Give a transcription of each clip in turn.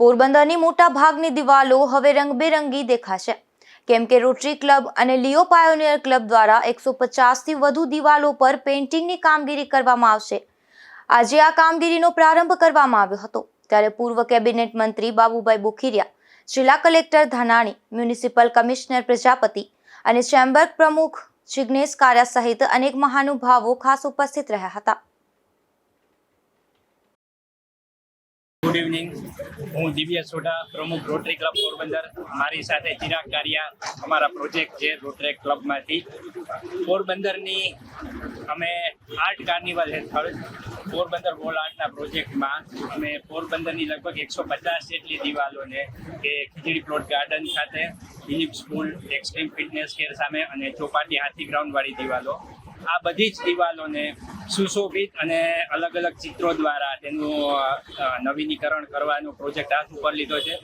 પોરબંદરની મોટા ભાગની દિવાલો હવે રંગબેરંગી દેખાશે. કેમ કે રોટરી ક્લબ અને લિયો પાયોનિયર ક્લબ દ્વારા એકસો પચાસથી વધુ દિવાલો પર પેઇન્ટિંગની કામગીરી કરવામાં આવશે. આજે આ કામગીરીનો પ્રારંભ કરવામાં આવ્યો હતો. ત્યારે પૂર્વ કેબિનેટ મંત્રી બાબુભાઈ બુખીરિયા, જિલ્લા collector Dhanani, municipal commissioner Prajapati અને ચેમ્બર પ્રમુખ જિગ્નેશ કારા સહિત અનેક મહાનુભાવો ખાસ ઉપસ્થિત રહ્યા હતા. Good evening. હું દિવ્ય સોઢા, પ્રમુખ રોટરી ક્લબ પોરબંદર. મારી સાથે ચિરાગ કારિયા અમારા પ્રોજેક્ટ છે રોટરી ક્લબમાંથી. પોરબંદરની અમે આર્ટ કાર્નિવલ હેઠળ, પોરબંદર વોલ આર્ટના પ્રોજેક્ટમાં અમે પોરબંદરની લગભગ એકસો પચાસ જેટલી દિવાલોને કે ખીચડી પ્લોટ ગાર્ડન સાથે Philip school extreme fitness care સામે અને ચોપાટી હાથી ગ્રાઉન્ડવાળી દિવાલો આ બધી જ દિવાલોને સુશોભિત અને અલગ અલગ ચિત્રો દ્વારા તેનું નવીનીકરણ કરવાનો પ્રોજેક્ટ હાથ ઉપર લીધો છે.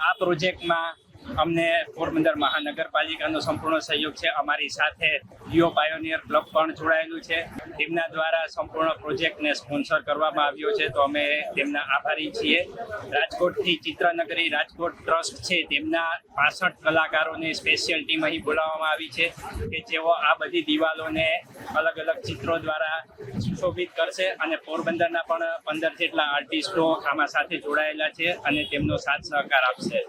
આ પ્રોજેક્ટમાં અમને પોરબંદર મહાનગરપાલિકાનો સંપૂર્ણ સહયોગ છે. અમારી સાથે યુઓ પાયોનિયર ક્લબ પણ જોડાયેલું છે. તેમના દ્વારા સંપૂર્ણ પ્રોજેક્ટને સ્પોન્સર કરવામાં આવ્યો છે. તો અમે તેમના આભારી છીએ. રાજકોટથી ચિત્રનગરી રાજકોટ ટ્રસ્ટ છે. તેમના પાસઠ કલાકારોની સ્પેશિયલ ટીમ અહીં બોલાવવામાં આવી છે કે જેઓ આ બધી દિવાલોને અલગ અલગ ચિત્રો દ્વારા સુશોભિત કરશે અને પોરબંદરના પણ પંદર જેટલા આર્ટિસ્ટો આમાં સાથે જોડાયેલા છે અને તેમનો સાથ સહકાર આપશે.